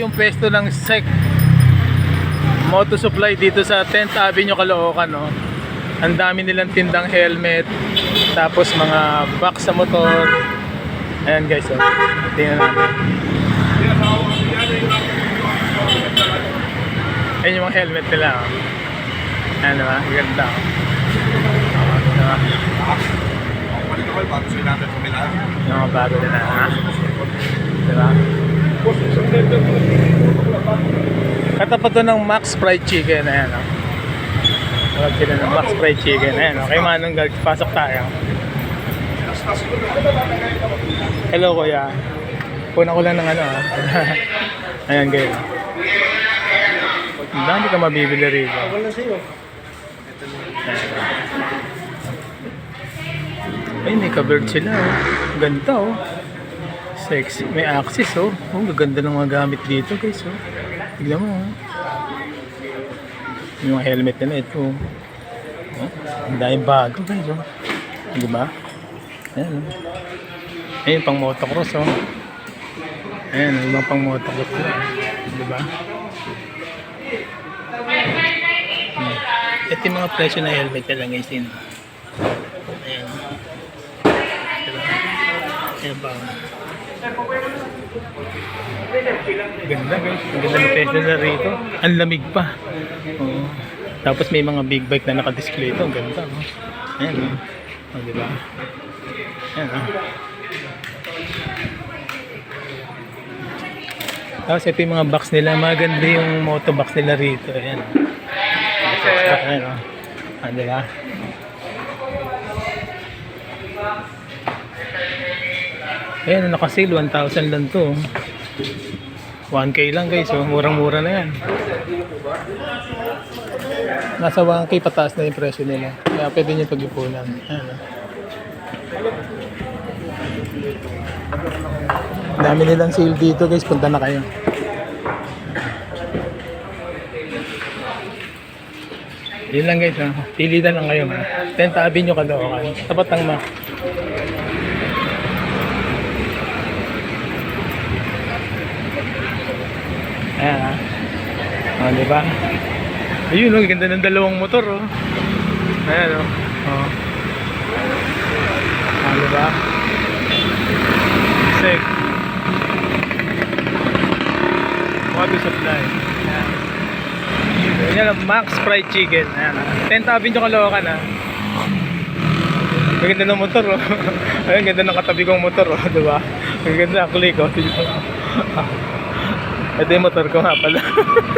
Yung pwesto ng SEC Moto Supply dito sa 10th Avenue, Caloocan, no? Ang dami nilang tindang helmet, tapos mga box sa motor. Ayan guys, oh. Tingnan natin. Ayan yung mga helmet nila, oh. Ayan, diba? Ganda, oh. Diba? Yung mga bago nila, ha? Diba? Katapat to ng Max Fried Chicken, ayan, oh. Tawag sila ng Max Fried Chicken, ayan, oh. Kay Manong Gag, pasok tayo. Hello, kuya. Punan ko lang ng ano, ah. ayan, guys. Ang dami ka mabibili rito. Wala sa'yo. Ay, may covered sila, oh. Ganda, oh. Sexy. May access, oh. Oh, gaganda ng mga gamit dito, guys, oh. Tignan mo, oh. Yung helmet nila, ito, oh. Oh, Ang daming bago, guys, oh. Di ba? Ayan, oh. Ayun, pang motocross, oh. Ayan, mga pang motocross nila. Di ba? Hmm. Ito yung mga presyo na helmet nila, guys, yun. Ayan. Diba? Ayan oh. Ganda guys. Ang ganda ng pwesto na rito. Ang lamig pa. Oo. Tapos may mga big bike na naka-display ito. Ang ganda. Oh. Ayan o. Oh. Diba? Ayan o. Tapos ito yung mga box nila. Maganda yung moto box nila rito. Ayan. Ayan o. Ah, diba? Ayan, naka-sale, 1,000 lang to. 1K lang guys, oh. murang-mura na yan. Nasa 1K pataas na yung presyo nila. Kaya pwede nyo pag-ipunan. Oh. Dami nilang sale dito guys, punta na kayo. Yun lang guys, ha. Pilitan lang kayo. Ha. Tenta Avenue Caloocan. Tapat ng ma. Ayan ha. O, di? Ayun, oh, ganda ng dalawang motor, oh. Ayan, oh. Oh. Ah, di ba? Sek. Water supply. Ayan. Yan ang Max Fried Chicken. Ayan. ah. 10th Avenue Caloocan ha. Ang ganda ng motor oh. Ang ganda ng katabi kong motor oh, di ba? Ang ganda click oh. Ito yung motor ko nga pala.